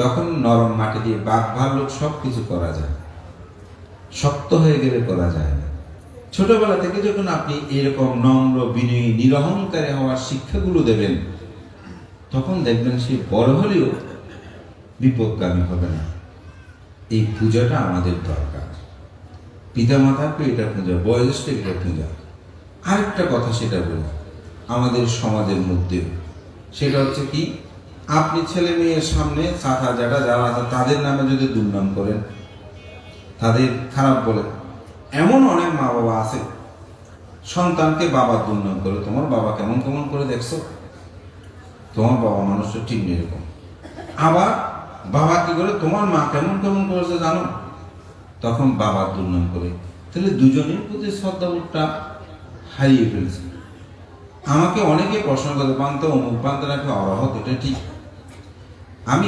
তখন নরম মাটি দিয়ে বাঘ ভাল্লুক সব কিছু করা যায়। শক্ত হয়ে গেলে করা যায় না। ছোটবেলা থেকে যখন আপনি এরকম নম্র, বিনয়ী, নিরহংকারী হওয়ার শিক্ষাগুলো দেবেন, তখন দেখবেন সে বড় হলেও বিপদগামী হবে না। এই পূজাটা আমাদের দরকার। পিতা মাতাকে এটা পূজা বয়োজ্যেষ্ঠ এটা পূজা। আরেকটা কথা সেটা বলি। আমাদের সমাজের মধ্যে সেটা হচ্ছে কি? আপনি ছেলে মেয়ের সামনে চাথা জাটা যারা আছে তাদের নামে যদি দুর্নাম করেন, তাদের খারাপ বলে। এমন অনেক মা বাবা আছে, সন্তানকে বাবা দুর্নাম করে। তোমার বাবা কেমন কেমন করে দেখছ? তোমার বাবা মানুষটা ঠিক এরকম। আবার বাবা কি করে? তোমার মা কেমন কেমন করেছে জানো? তখন বাবার দুর্নাম করে। তাহলে দুজনের প্রতি শ্রদ্ধাবোধটা হারিয়ে ফেলছে। আমাকে অনেকে প্রশ্ন করে, পান্ত, অমুক পান্ত রাখে অরহত, এটা ঠিক?